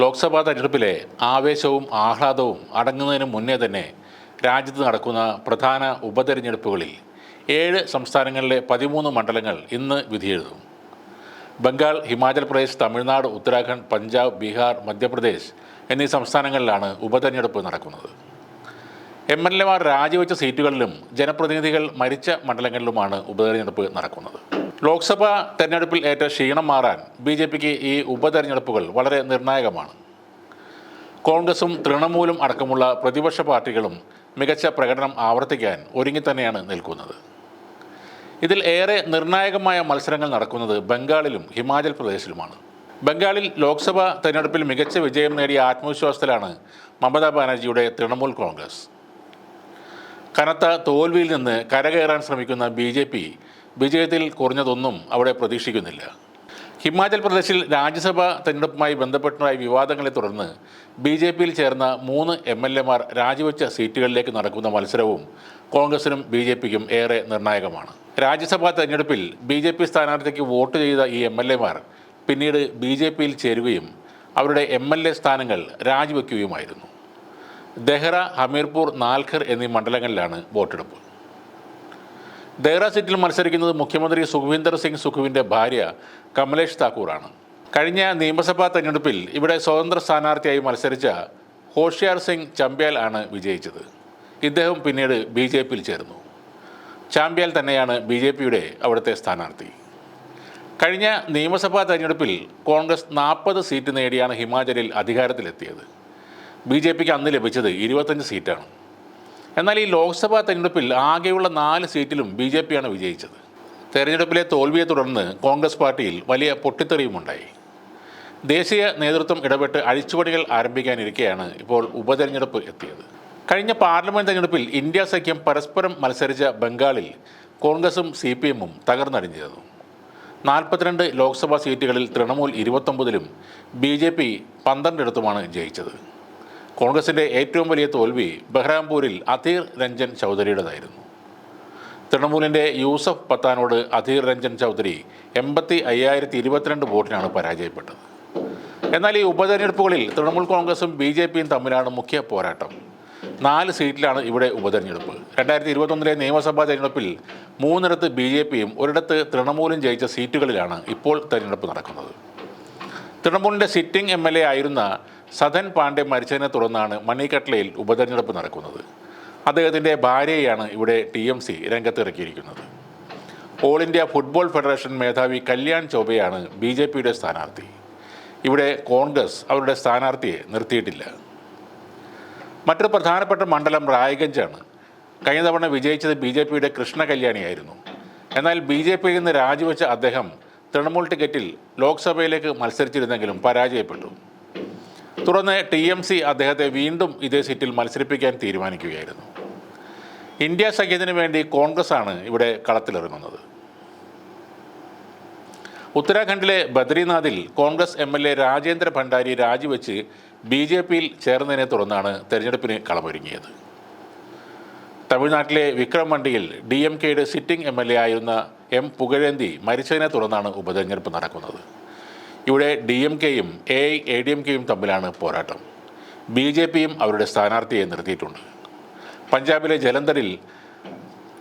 ലോക്സഭാ തെരഞ്ഞെടുപ്പിലെ ആവേശവും ആഹ്ലാദവും അടങ്ങുന്നതിന് മുന്നേ തന്നെ രാജ്യത്ത് നടക്കുന്ന പ്രധാന ഉപതെരഞ്ഞെടുപ്പുകളിൽ ഏഴ് സംസ്ഥാനങ്ങളിലെ പതിമൂന്ന് മണ്ഡലങ്ങൾ ഇന്ന് വിധിയെഴുതും. ബംഗാൾ ഹിമാചൽ പ്രദേശ് തമിഴ്നാട് ഉത്തരാഖണ്ഡ് പഞ്ചാബ് ബീഹാർ മധ്യപ്രദേശ് എന്നീ സംസ്ഥാനങ്ങളിലാണ് ഉപതെരഞ്ഞെടുപ്പ് നടക്കുന്നത്. എം എൽ എമാർ രാജിവെച്ച സീറ്റുകളിലും ജനപ്രതിനിധികൾ മരിച്ച മണ്ഡലങ്ങളിലുമാണ് ഉപതെരഞ്ഞെടുപ്പ് നടക്കുന്നത്. ലോക്സഭാ തെരഞ്ഞെടുപ്പിൽ ഏറ്റ ക്ഷീണം മാറാൻ ബി ജെ പിക്ക് ഈ ഉപതെരഞ്ഞെടുപ്പുകൾ വളരെ നിർണായകമാണ്. കോൺഗ്രസും തൃണമൂലും അടക്കമുള്ള പ്രതിപക്ഷ പാർട്ടികളും മികച്ച പ്രകടനം ആവർത്തിക്കാൻ ഒരുങ്ങി തന്നെയാണ് നിൽക്കുന്നത്. ഇതിൽ ഏറെ നിർണായകമായ മത്സരങ്ങൾ നടക്കുന്നത് ബംഗാളിലും ഹിമാചൽ പ്രദേശിലുമാണ്. ബംഗാളിൽ ലോക്സഭാ തെരഞ്ഞെടുപ്പിൽ മികച്ച വിജയം നേടിയ ആത്മവിശ്വാസത്തിലാണ് മമതാ ബാനർജിയുടെ തൃണമൂൽ കോൺഗ്രസ്. കനത്ത തോൽവിയിൽ നിന്ന് കരകയറാൻ ശ്രമിക്കുന്ന ബി ജെ പി വിജയത്തിൽ കുറഞ്ഞതൊന്നും അവിടെ പ്രതീക്ഷിക്കുന്നില്ല. ഹിമാചൽ പ്രദേശിൽ രാജ്യസഭാ തെരഞ്ഞെടുപ്പുമായി ബന്ധപ്പെട്ടുണ്ടായ വിവാദങ്ങളെ തുടർന്ന് ബി ജെ പിയിൽ ചേർന്ന മൂന്ന് എം എൽ എമാർ രാജിവെച്ച സീറ്റുകളിലേക്ക് നടക്കുന്ന മത്സരവും കോൺഗ്രസിനും ബി ജെ പിക്കും ഏറെ നിർണായകമാണ്. രാജ്യസഭാ തെരഞ്ഞെടുപ്പിൽ ബി ജെ പി സ്ഥാനാർത്ഥിക്ക് വോട്ട് ചെയ്ത ഈ എം എൽ എമാർ പിന്നീട് ബി ജെ പിയിൽ ചേരുകയും അവരുടെ എം എൽ എ സ്ഥാനങ്ങൾ രാജിവെക്കുകയുമായിരുന്നു. ദെഹ്റ ഹമീർപൂർ നാൽഖർ എന്നീ മണ്ഡലങ്ങളിലാണ് വോട്ടെടുപ്പ്. ദെഹ്റ സീറ്റിൽ മത്സരിക്കുന്നത് മുഖ്യമന്ത്രി സുഖ്വീന്ദർ സിംഗ് സുഖുവിന്റെ ഭാര്യ കമലേഷ് താക്കൂറാണ്. കഴിഞ്ഞ നിയമസഭാ തെരഞ്ഞെടുപ്പിൽ ഇവിടെ സ്വതന്ത്ര സ്ഥാനാർത്ഥിയായി മത്സരിച്ച ഹോഷിയാർ സിംഗ് ചമ്പ്യാൽ ആണ് വിജയിച്ചത്. ഇദ്ദേഹം പിന്നീട് ബി ജെ പിയിൽ ചേർന്നു. ചാമ്പ്യാൽ തന്നെയാണ് ബി ജെ പിയുടെ അവിടുത്തെ സ്ഥാനാർത്ഥി. കഴിഞ്ഞ നിയമസഭാ തെരഞ്ഞെടുപ്പിൽ കോൺഗ്രസ് നാൽപ്പത് സീറ്റ് നേടിയാണ് ഹിമാചലിൽ അധികാരത്തിലെത്തിയത്. ബി ജെ പിക്ക് അന്ന് ലഭിച്ചത് ഇരുപത്തഞ്ച് സീറ്റാണ് എന്നാൽ ഈ ലോക്സഭാ തെരഞ്ഞെടുപ്പിൽ ആകെയുള്ള നാല് സീറ്റിലും ബി ജെ പിയാണ് വിജയിച്ചത്. തെരഞ്ഞെടുപ്പിലെ തോൽവിയെ തുടർന്ന് കോൺഗ്രസ് പാർട്ടിയിൽ വലിയ പൊട്ടിത്തെറിയുമുണ്ടായി. ദേശീയ നേതൃത്വം ഇടപെട്ട് അഴിച്ചുപണികൾ ആരംഭിക്കാനിരിക്കെയാണ് ഇപ്പോൾ ഉപതെരഞ്ഞെടുപ്പ് എത്തിയത്. കഴിഞ്ഞ പാർലമെന്റ് തെരഞ്ഞെടുപ്പിൽ ഇന്ത്യ സഖ്യം പരസ്പരം മത്സരിച്ച ബംഗാളിൽ കോൺഗ്രസും സി പി എമ്മും തകർന്നടിഞ്ഞിരുന്നു. നാൽപ്പത്തിരണ്ട് ലോക്സഭാ സീറ്റുകളിൽ തൃണമൂൽ ഇരുപത്തൊമ്പതിലും ബി ജെ പി പന്ത്രണ്ടിടത്തുമാണ് ജയിച്ചത്. കോൺഗ്രസിന്റെ ഏറ്റവും വലിയ തോൽവി ബഹ്റാംപൂരിൽ അധീർ രഞ്ജൻ ചൗധരിയുടേതായിരുന്നു. തൃണമൂലിന്റെ യൂസഫ് പത്താനോട് അധീർ രഞ്ജൻ ചൗധരി എൺപത്തി അയ്യായിരത്തി ഇരുപത്തിരണ്ട് വോട്ടിനാണ് പരാജയപ്പെട്ടത്. എന്നാൽ ഈ ഉപതെരഞ്ഞെടുപ്പുകളിൽ തൃണമൂൽ കോൺഗ്രസും ബി ജെ പിയും തമ്മിലാണ് മുഖ്യ പോരാട്ടം. നാല് സീറ്റിലാണ് ഇവിടെ ഉപതെരഞ്ഞെടുപ്പ്. രണ്ടായിരത്തി ഇരുപത്തൊന്നിലെ നിയമസഭാ തെരഞ്ഞെടുപ്പിൽ മൂന്നിടത്ത് ബി ജെ പിയും ഒരിടത്ത് തൃണമൂലും ജയിച്ച സീറ്റുകളിലാണ് ഇപ്പോൾ തെരഞ്ഞെടുപ്പ് നടക്കുന്നത്. തൃണമൂലിന്റെ സിറ്റിംഗ് എം എൽ എ ആയിരുന്ന സദൻ പാണ്ഡെ മരിച്ചതിനെ തുടർന്നാണ് മണിക്കട്ലയിൽ ഉപതെരഞ്ഞെടുപ്പ് നടക്കുന്നത്. അദ്ദേഹത്തിന്റെ ഭാര്യയാണ് ഇവിടെ ടി എം സി രംഗത്തിറക്കിയിരിക്കുന്നത്. ഓൾ ഇന്ത്യ ഫുട്ബോൾ ഫെഡറേഷൻ മേധാവി കല്യാൺ ചൗബയാണ് ബി ജെ പിയുടെ സ്ഥാനാർത്ഥി. ഇവിടെ കോൺഗ്രസ് അവരുടെ സ്ഥാനാർത്ഥിയെ നിർത്തിയിട്ടില്ല. മറ്റൊരു പ്രധാനപ്പെട്ട മണ്ഡലം റായ്ഗഞ്ചാണ്. കഴിഞ്ഞ തവണ വിജയിച്ചത് ബി ജെ പിയുടെ കൃഷ്ണ കല്യാണിയായിരുന്നു എന്നാൽ ബി ജെ പിയിൽ നിന്ന് രാജിവെച്ച അദ്ദേഹം തൃണമൂൽ ടിക്കറ്റിൽ ലോക്സഭയിലേക്ക് മത്സരിച്ചിരുന്നെങ്കിലും പരാജയപ്പെട്ടു. തുടർന്ന് ടി എം സി അദ്ദേഹത്തെ വീണ്ടും ഇതേ സീറ്റിൽ മത്സരിപ്പിക്കാൻ തീരുമാനിക്കുകയായിരുന്നു. ഇന്ത്യ സഖ്യത്തിന് വേണ്ടി കോൺഗ്രസ് ആണ് ഇവിടെ കളത്തിലിറങ്ങുന്നത്. ഉത്തരാഖണ്ഡിലെ ബദ്രിനാഥിൽ Congress M L A Rajendra Bhandari രാജിവെച്ച് ബി ജെ പിയിൽ ചേർന്നതിനെ തുടർന്നാണ് തെരഞ്ഞെടുപ്പിന് കളമൊരുങ്ങിയത്. തമിഴ്നാട്ടിലെ വിക്രം മണ്ഡിയിൽ ഡി എം കെയുടെ സിറ്റിംഗ് എം എൽ എ ആയിരുന്ന എം പുകഴേന്തി മരിച്ചതിനെ തുടർന്നാണ് ഉപതെരഞ്ഞെടുപ്പ് നടക്കുന്നത്. ഇവിടെ ഡി എം കെയും A I A D M കെയും തമ്മിലാണ് പോരാട്ടം. ബി ജെ പിയും അവരുടെ സ്ഥാനാർത്ഥിയെ നിർത്തിയിട്ടുണ്ട്. പഞ്ചാബിലെ ജലന്ധറിൽ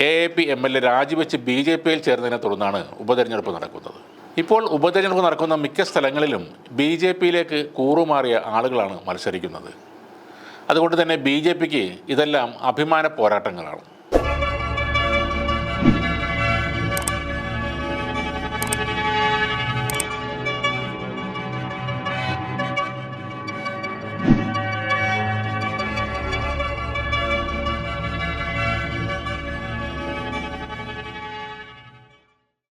A A P M L A രാജിവെച്ച് ബി ജെ പിയിൽ ചേർന്നതിനെ തുടർന്നാണ് ഉപതെരഞ്ഞെടുപ്പ് നടക്കുന്നത്. ഇപ്പോൾ ഉപതെരഞ്ഞെടുപ്പ് നടക്കുന്ന മിക്ക സ്ഥലങ്ങളിലും ബി ജെ പിയിലേക്ക് കൂറുമാറിയ ആളുകളാണ് മത്സരിക്കുന്നത്. അതുകൊണ്ട് തന്നെ ബി ജെ പിക്ക് ഇതെല്ലാം അഭിമാന പോരാട്ടങ്ങളാണ്.